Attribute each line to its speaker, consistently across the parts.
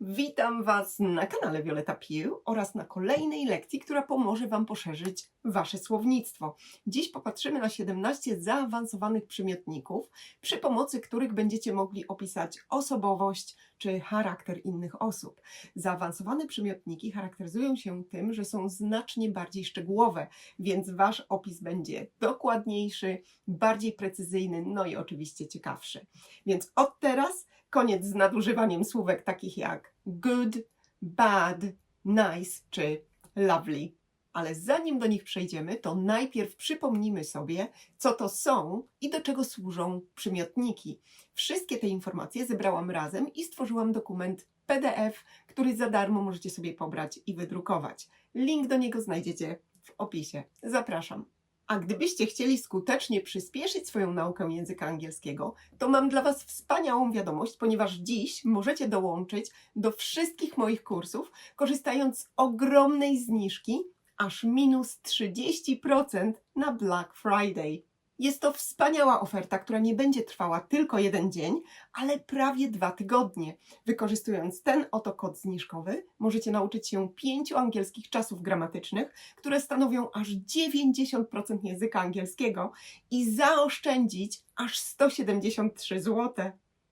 Speaker 1: Witam Was na kanale Violeta Pił oraz na kolejnej lekcji, która pomoże Wam poszerzyć Wasze słownictwo. Dziś popatrzymy na 17 zaawansowanych przymiotników, przy pomocy których będziecie mogli opisać osobowość czy charakter innych osób. Zaawansowane przymiotniki charakteryzują się tym, że są znacznie bardziej szczegółowe, więc Wasz opis będzie dokładniejszy, bardziej precyzyjny, no i oczywiście ciekawszy. Więc od teraz koniec z nadużywaniem słówek takich jak good, bad, nice czy lovely. Ale zanim do nich przejdziemy, to najpierw przypomnijmy sobie, co to są i do czego służą przymiotniki. Wszystkie te informacje zebrałam razem i stworzyłam dokument PDF, który za darmo możecie sobie pobrać i wydrukować. Link do niego znajdziecie w opisie. Zapraszam. A gdybyście chcieli skutecznie przyspieszyć swoją naukę języka angielskiego, to mam dla Was wspaniałą wiadomość, ponieważ dziś możecie dołączyć do wszystkich moich kursów, korzystając z ogromnej zniżki, aż minus 30% na Black Friday. Jest to wspaniała oferta, która nie będzie trwała tylko jeden dzień, ale prawie dwa tygodnie. Wykorzystując ten oto kod zniżkowy, możecie nauczyć się pięciu angielskich czasów gramatycznych, które stanowią aż 90% języka angielskiego i zaoszczędzić aż 173 zł.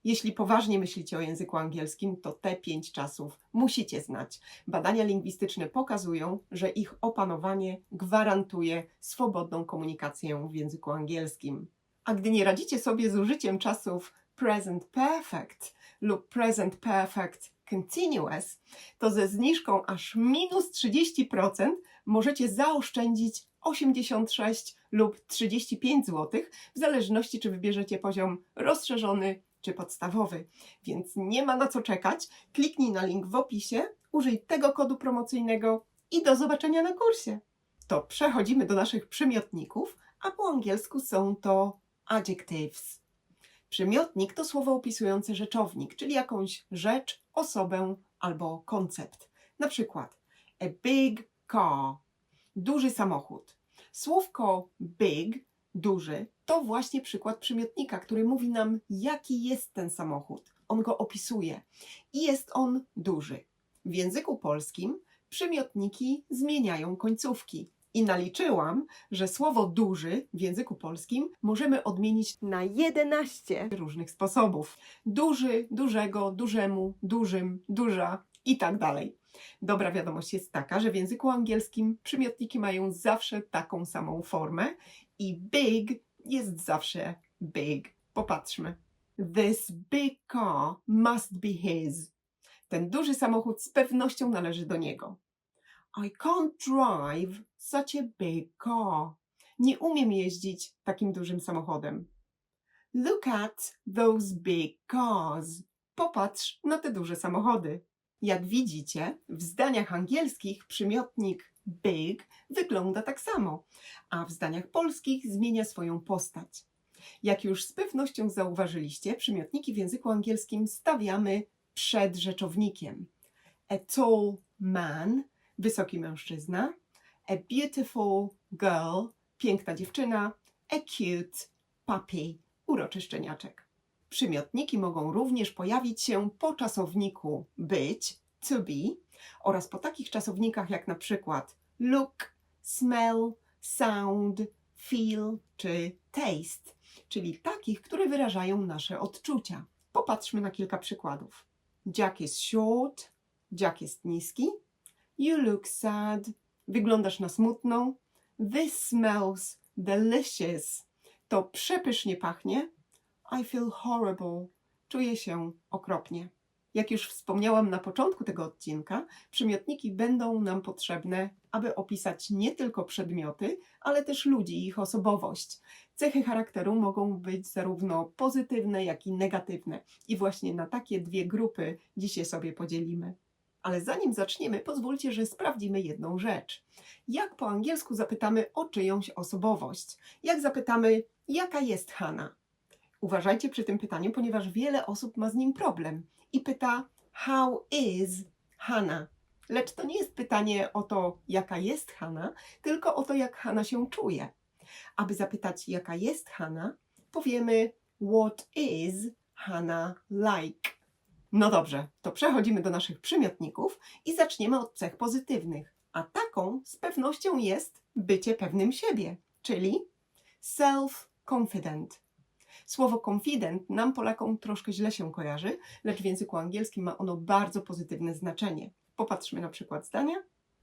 Speaker 1: Jeśli poważnie myślicie o języku angielskim, to te pięć czasów musicie znać. Badania lingwistyczne pokazują, że ich opanowanie gwarantuje swobodną komunikację w języku angielskim. A gdy nie radzicie sobie z użyciem czasów present perfect lub present perfect continuous, to ze zniżką aż minus 30% możecie zaoszczędzić 86 lub 35 zł, w zależności czy wybierzecie poziom rozszerzony czy podstawowy. Więc nie ma na co czekać. Kliknij na link w opisie, użyj tego kodu promocyjnego i do zobaczenia na kursie. To przechodzimy do naszych przymiotników, a po angielsku są to adjectives. Przymiotnik to słowo opisujące rzeczownik, czyli jakąś rzecz, osobę albo koncept. Na przykład a big car, duży samochód. Słówko big, duży, to właśnie przykład przymiotnika, który mówi nam, jaki jest ten samochód. On go opisuje i jest on duży. W języku polskim przymiotniki zmieniają końcówki. I naliczyłam, że słowo duży w języku polskim możemy odmienić na 11 różnych sposobów. Duży, dużego, dużemu, dużym, duża i tak dalej. Dobra wiadomość jest taka, że w języku angielskim przymiotniki mają zawsze taką samą formę i big jest zawsze big. Popatrzmy. This big car must be his. Ten duży samochód z pewnością należy do niego. I can't drive such a big car. Nie umiem jeździć takim dużym samochodem. Look at those big cars. Popatrz na te duże samochody. Jak widzicie, w zdaniach angielskich przymiotnik big wygląda tak samo, a w zdaniach polskich zmienia swoją postać. Jak już z pewnością zauważyliście, przymiotniki w języku angielskim stawiamy przed rzeczownikiem. A tall man, wysoki mężczyzna, a beautiful girl, piękna dziewczyna, a cute puppy, uroczy szczeniaczek. Przymiotniki mogą również pojawić się po czasowniku być, to be, oraz po takich czasownikach jak na przykład look, smell, sound, feel czy taste, czyli takich, które wyrażają nasze odczucia. Popatrzmy na kilka przykładów. Jack is short, Jack jest niski. You look sad, wyglądasz na smutną. This smells delicious, to przepysznie pachnie. I feel horrible, czuję się okropnie. Jak już wspomniałam na początku tego odcinka, przymiotniki będą nam potrzebne, aby opisać nie tylko przedmioty, ale też ludzi i ich osobowość. Cechy charakteru mogą być zarówno pozytywne, jak i negatywne. I właśnie na takie dwie grupy dzisiaj sobie podzielimy. Ale zanim zaczniemy, pozwólcie, że sprawdzimy jedną rzecz. Jak po angielsku zapytamy o czyjąś osobowość? Jak zapytamy, jaka jest Hanna? Uważajcie przy tym pytaniu, ponieważ wiele osób ma z nim problem i pyta How is Hanna? Lecz to nie jest pytanie o to, jaka jest Hanna, tylko o to, jak Hanna się czuje. Aby zapytać, jaka jest Hanna, powiemy What is Hanna like? No dobrze, to przechodzimy do naszych przymiotników i zaczniemy od cech pozytywnych. A taką z pewnością jest bycie pewnym siebie, czyli self-confident. Słowo confident nam Polakom troszkę źle się kojarzy, lecz w języku angielskim ma ono bardzo pozytywne znaczenie. Popatrzmy na przykład zdania.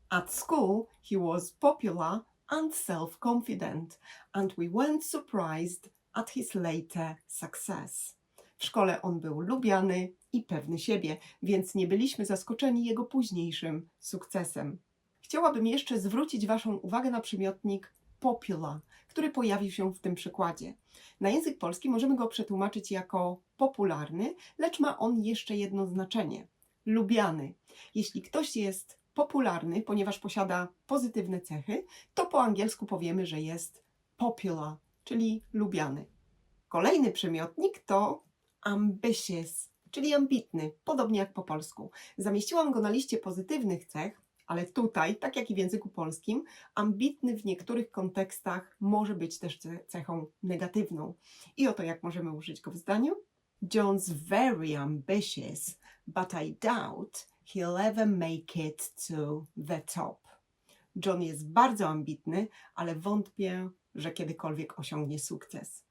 Speaker 1: At school he was popular and self-confident and we weren't surprised at his later success. W szkole on był lubiany i pewny siebie, więc nie byliśmy zaskoczeni jego późniejszym sukcesem. Chciałabym jeszcze zwrócić Waszą uwagę na przymiotnik popular, który pojawił się w tym przykładzie. Na język polski możemy go przetłumaczyć jako popularny, lecz ma on jeszcze jedno znaczenie lubiany. Jeśli ktoś jest popularny, ponieważ posiada pozytywne cechy, to po angielsku powiemy, że jest popular, czyli lubiany. Kolejny przymiotnik to ambitious, czyli ambitny, podobnie jak po polsku. Zamieściłam go na liście pozytywnych cech, ale tutaj, tak jak i w języku polskim, ambitny w niektórych kontekstach może być też ce- cechą negatywną. I oto jak możemy użyć go w zdaniu. John's very ambitious, but I doubt he'll ever make it to the top. John jest bardzo ambitny, ale wątpię, że kiedykolwiek osiągnie sukces.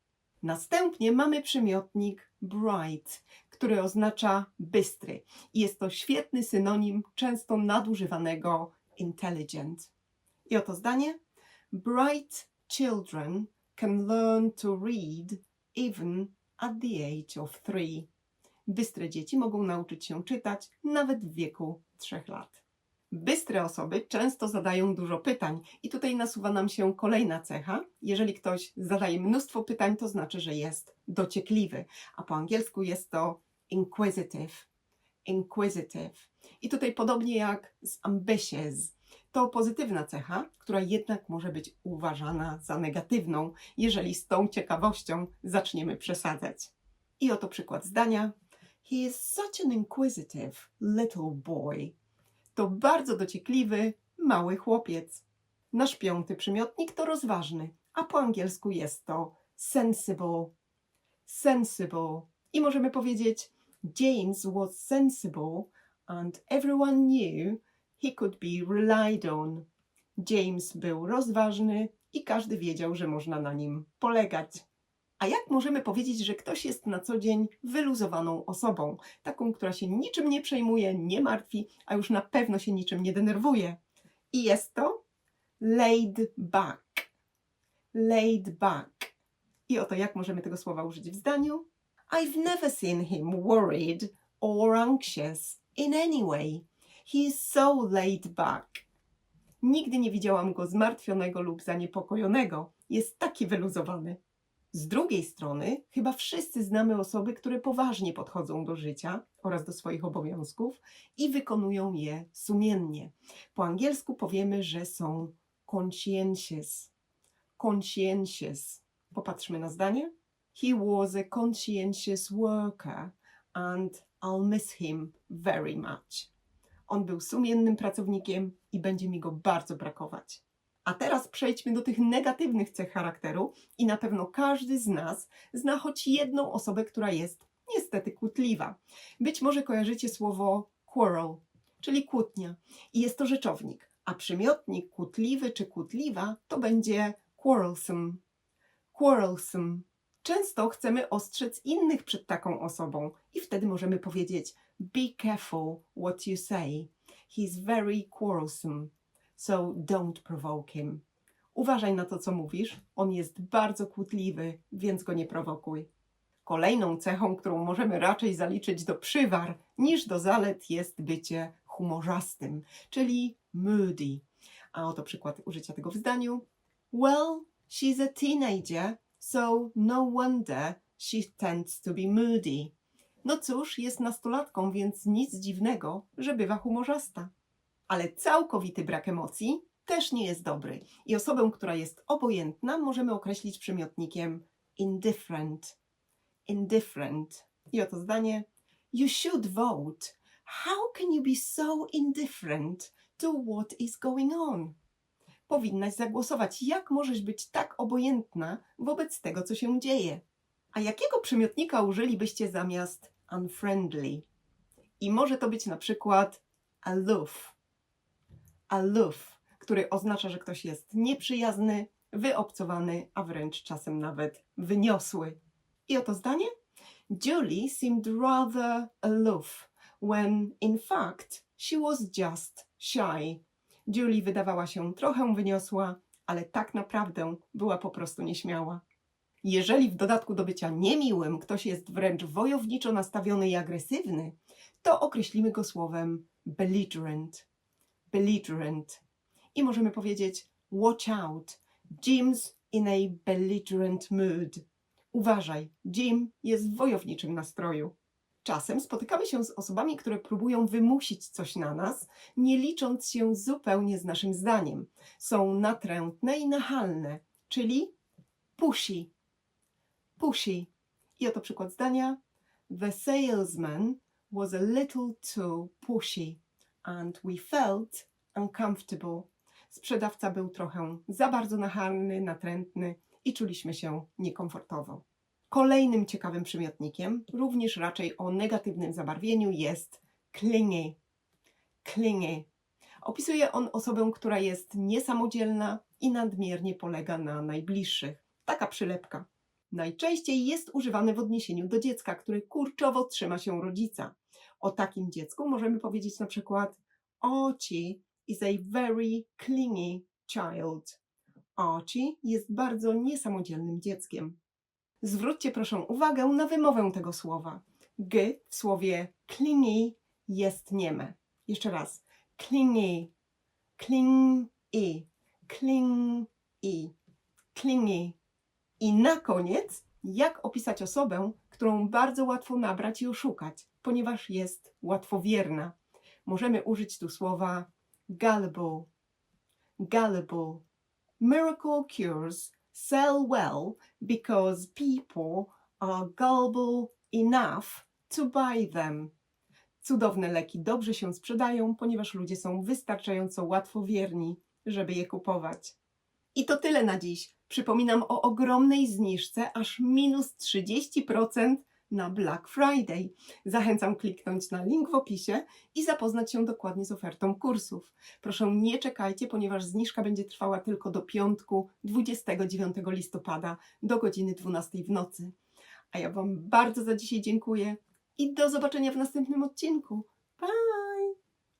Speaker 1: Następnie mamy przymiotnik bright, który oznacza bystry jest to świetny synonim często nadużywanego intelligent. I oto zdanie: Bright children can learn to read even at the age of three. Bystre dzieci mogą nauczyć się czytać nawet w wieku trzech lat. Bystre osoby często zadają dużo pytań, i tutaj nasuwa nam się kolejna cecha. Jeżeli ktoś zadaje mnóstwo pytań, to znaczy, że jest dociekliwy, a po angielsku jest to inquisitive. Inquisitive. I tutaj podobnie jak z ambitious, to pozytywna cecha, która jednak może być uważana za negatywną, jeżeli z tą ciekawością zaczniemy przesadzać. I oto przykład zdania. He is such an inquisitive little boy to bardzo dociekliwy, mały chłopiec. Nasz piąty przymiotnik to rozważny, a po angielsku jest to sensible. Sensible. I możemy powiedzieć: James was sensible and everyone knew he could be relied on. James był rozważny i każdy wiedział, że można na nim polegać. A jak możemy powiedzieć, że ktoś jest na co dzień wyluzowaną osobą, taką, która się niczym nie przejmuje, nie martwi, a już na pewno się niczym nie denerwuje? I jest to laid back. Laid back. I oto jak możemy tego słowa użyć w zdaniu? I've never seen him worried or anxious in any way. He is so laid back. Nigdy nie widziałam go zmartwionego lub zaniepokojonego. Jest taki wyluzowany. Z drugiej strony, chyba wszyscy znamy osoby, które poważnie podchodzą do życia oraz do swoich obowiązków i wykonują je sumiennie. Po angielsku powiemy, że są conscientious. Conscientious. Popatrzmy na zdanie. He was a conscientious worker and I'll miss him very much. On był sumiennym pracownikiem i będzie mi go bardzo brakować. A teraz przejdźmy do tych negatywnych cech charakteru i na pewno każdy z nas zna choć jedną osobę, która jest niestety kłótliwa. Być może kojarzycie słowo quarrel, czyli kłótnia i jest to rzeczownik, a przymiotnik kłótliwy czy kłótliwa to będzie quarrelsome. Quarrelsome. Często chcemy ostrzec innych przed taką osobą i wtedy możemy powiedzieć be careful what you say. He's very quarrelsome so don't provoke him. Uważaj na to, co mówisz. On jest bardzo kłótliwy, więc go nie prowokuj. Kolejną cechą, którą możemy raczej zaliczyć do przywar niż do zalet, jest bycie humorzastym, czyli moody. A oto przykład użycia tego w zdaniu. Well, she's a teenager, so no wonder she tends to be moody. No cóż, jest nastolatką, więc nic dziwnego, że bywa humorzasta ale całkowity brak emocji też nie jest dobry. I osobę, która jest obojętna, możemy określić przymiotnikiem indifferent. Indifferent. I oto zdanie. You should vote. How can you be so indifferent to what is going on? Powinnaś zagłosować. Jak możesz być tak obojętna wobec tego, co się dzieje? A jakiego przymiotnika użylibyście zamiast unfriendly? I może to być na przykład aloof. Aloof, który oznacza, że ktoś jest nieprzyjazny, wyobcowany, a wręcz czasem nawet wyniosły. I oto zdanie. Julie seemed rather aloof when in fact she was just shy. Julie wydawała się trochę wyniosła, ale tak naprawdę była po prostu nieśmiała. Jeżeli w dodatku do bycia niemiłym ktoś jest wręcz wojowniczo nastawiony i agresywny, to określimy go słowem belligerent. Belligerent. I możemy powiedzieć watch out, Jim's in a belligerent mood. Uważaj, Jim jest w wojowniczym nastroju. Czasem spotykamy się z osobami, które próbują wymusić coś na nas, nie licząc się zupełnie z naszym zdaniem. Są natrętne i nachalne, czyli pushy. Pushy. I oto przykład zdania. The salesman was a little too pushy and we felt uncomfortable. Sprzedawca był trochę za bardzo nachalny, natrętny i czuliśmy się niekomfortowo. Kolejnym ciekawym przymiotnikiem, również raczej o negatywnym zabarwieniu, jest clingy. Clingy. Opisuje on osobę, która jest niesamodzielna i nadmiernie polega na najbliższych. Taka przylepka. Najczęściej jest używany w odniesieniu do dziecka, które kurczowo trzyma się rodzica. O takim dziecku możemy powiedzieć na przykład Archie is a very clingy child. Archie jest bardzo niesamodzielnym dzieckiem. Zwróćcie proszę uwagę na wymowę tego słowa. G w słowie clingy jest nieme. Jeszcze raz. Clingy, clingy, clingy, clingy. I na koniec, jak opisać osobę, którą bardzo łatwo nabrać i oszukać, ponieważ jest łatwowierna. Możemy użyć tu słowa gullible, gullible. Miracle cures sell well because people are gullible enough to buy them. Cudowne leki dobrze się sprzedają, ponieważ ludzie są wystarczająco łatwowierni, żeby je kupować. I to tyle na dziś. Przypominam o ogromnej zniżce, aż minus 30% na Black Friday. Zachęcam kliknąć na link w opisie i zapoznać się dokładnie z ofertą kursów. Proszę nie czekajcie, ponieważ zniżka będzie trwała tylko do piątku 29 listopada do godziny 12 w nocy. A ja Wam bardzo za dzisiaj dziękuję i do zobaczenia w następnym odcinku. Pa!